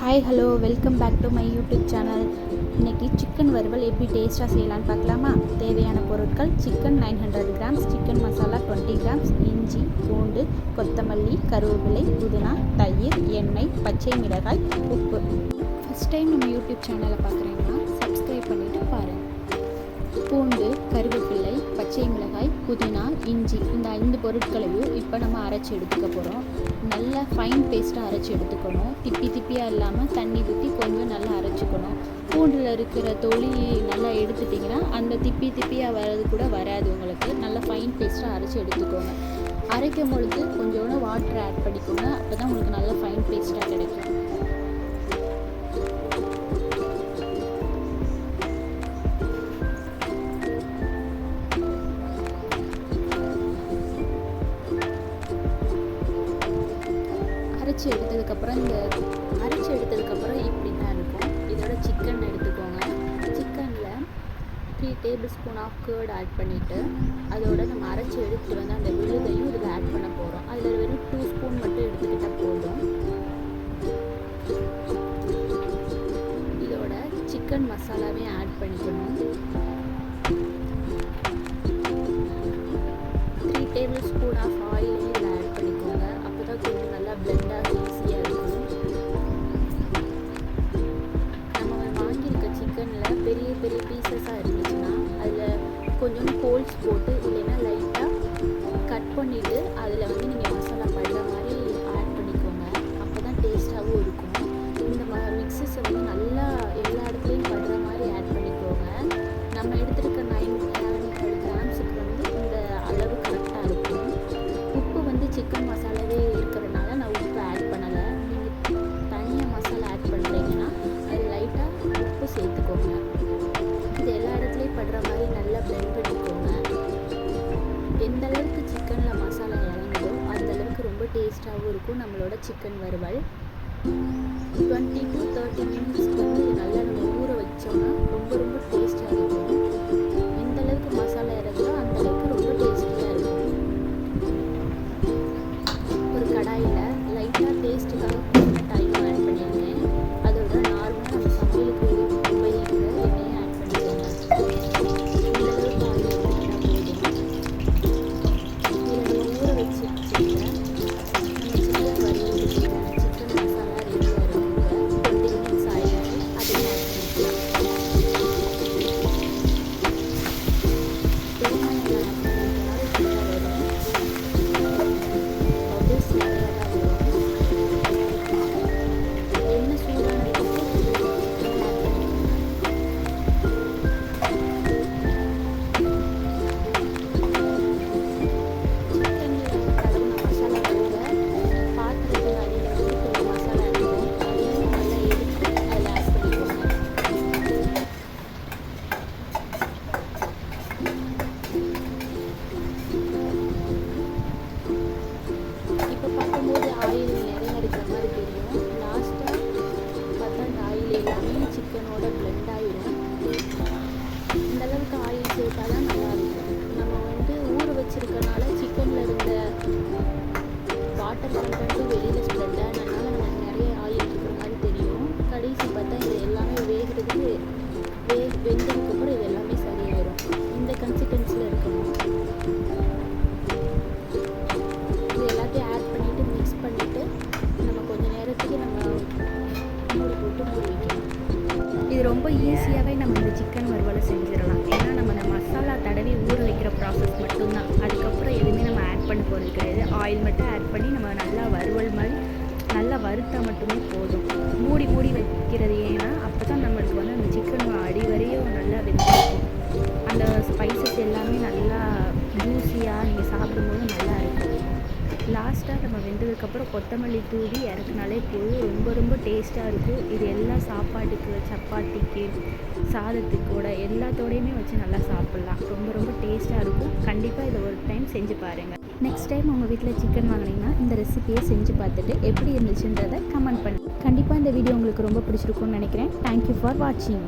Hi hello welcome back to my YouTube channel இன்றைக்கி chicken வறுவல் எப்படி டேஸ்ட்டாக செய்யலான்னு பார்க்கலாமா? தேவையான பொருட்கள் chicken nine hundred grams chicken masala twenty grams இஞ்சி பூண்டு கொத்தமல்லி கருவேப்பிலை புதினா தயிர் எண்ணெய் பச்சை மிளகாய் உப்பு. ஃபஸ்ட் டைம் நம்ம யூடியூப் சேனலை பார்க்குறீங்கன்னா சப்ஸ்கிரைப் பண்ணிவிட்டு பாருங்கள் பூண்டு கருவேப்பிலை பச்சை மிளகாய் புதினா இஞ்சி இந்த ஐந்து பொருட்களையும் இப்போ நம்ம அரைச்சி எடுத்துக்க போகிறோம் நல்லா ஃபைன் பேஸ்ட்டாக அரைச்சி எடுத்துக்கணும். திப்பி திப்பியாக இல்லாமல் தண்ணி ஊற்றி கொஞ்சம் நல்லா அரைச்சிக்கணும். பூண்டில் இருக்கிற தொளி நல்லா எடுத்துட்டிங்கன்னா அந்த திப்பி திப்பியாக வர்றது கூட வராது உங்களுக்கு. நல்லா ஃபைன் பேஸ்ட்டாக அரைச்சி எடுத்துக்கோங்க. அரைக்கும் பொழுது கொஞ்சோண்டு வாட்டர் ஆட் பண்ணிக்கோங்க. அப்போ தான் உங்களுக்கு நல்லா ஃபைன் பேஸ்ட்டாக கிடைக்கும். அரைச்சி எடுத்ததுக்கப்புறம் இந்த அரைச்சி எடுத்ததுக்கப்புறம் இப்படி தான் இருக்கும். இதோட சிக்கன் எடுத்துக்கோங்க. சிக்கனில் three tablespoon of curd add பண்ணிவிட்டு அதோட நம்ம அரைச்சி எடுத்துகிட்டு வந்து அந்த விழுதையும் இதில் ஆட் பண்ண போகிறோம் அதில் வெறும் டூ ஸ்பூன் மட்டும் எடுத்துக்கிட்டால் போதும். இதோட சிக்கன் மசாலாவையும் பண்ணிவிட்டு அதில் டேஸ்ட்டாகவும் இருக்கும் நம்மளோட சிக்கன் வறுவல். டுவெண்ட்டி டு தேர்ட்டி வாட்டர் வெளியில் ஸ்ப்ரெட் ஆனதுனால நமக்கு நிறைய ஆயில் இருக்கிற மாதிரி தெரியும் கடைசி பார்த்தா இது எல்லாமே வேகிறதுக்கு வே வெந்ததுக்கப்புறம் இது எல்லாமே சரியாயிரும் இந்த கன்சிஸ்டன்சியில் இருக்கணும் இது எல்லாத்தையும் ஆட் பண்ணிவிட்டு மிக்ஸ் பண்ணிவிட்டு நம்ம கொஞ்ச நேரத்துக்கு நம்ம மூடி போட்டு மூடி வைக்கணும் இது ரொம்ப ஈஸியாகவே நம்ம இந்த சிக்கன் வறுவலை செஞ்சிடலாம். ஏன்னா நம்ம அந்த மசாலா தடவி ப்ராசஸ் மட்டும்தான். அதுக்கப்புறம் எதுவுமே நம்ம ஆட் பண்ண போகிறது கிடையாது. ஆயில் மட்டும் ஆட் பண்ணி நம்ம நல்லா வறுவல் மாதிரி நல்லா வறுத்தா மட்டுமே போதும். மூடி மூடி வைக்கிறது ஏன்னா அப்போ தான் நம்மளுக்கு வந்து அந்த சிக்கன் அடி வரையும் நல்லா வெந்திருக்கும் அந்த ஸ்பைசஸ் எல்லாமே லாஸ்ட்டாக நம்ம வெந்ததுக்கப்புறம் கொத்தமல்லி தூவி இறக்குனாலே போதும். ரொம்ப ரொம்ப டேஸ்ட்டாக இருக்கும். இது எல்லா சாப்பாட்டுக்கு சப்பாத்திக்கு சாதத்துக்கூட எல்லாத்தோடையுமே வச்சு நல்லா சாப்பிட்லாம். ரொம்ப ரொம்ப டேஸ்ட்டாக இருக்கும். கண்டிப்பாக இதை ஒரு டைம் செஞ்சு பாருங்கள் நெக்ஸ்ட் டைம் உங்கள் வீட்டில் சிக்கன் வாங்கினீங்கன்னா இந்த ரெசிபியை செஞ்சு பார்த்துட்டு எப்படி இருந்துச்சுன்றதை கமெண்ட் பண்ணி கண்டிப்பாக இந்த வீடியோ உங்களுக்கு ரொம்ப பிடிச்சிருக்கும்னு நினைக்கிறேன். தேங்க்யூ ஃபார் வாட்சிங்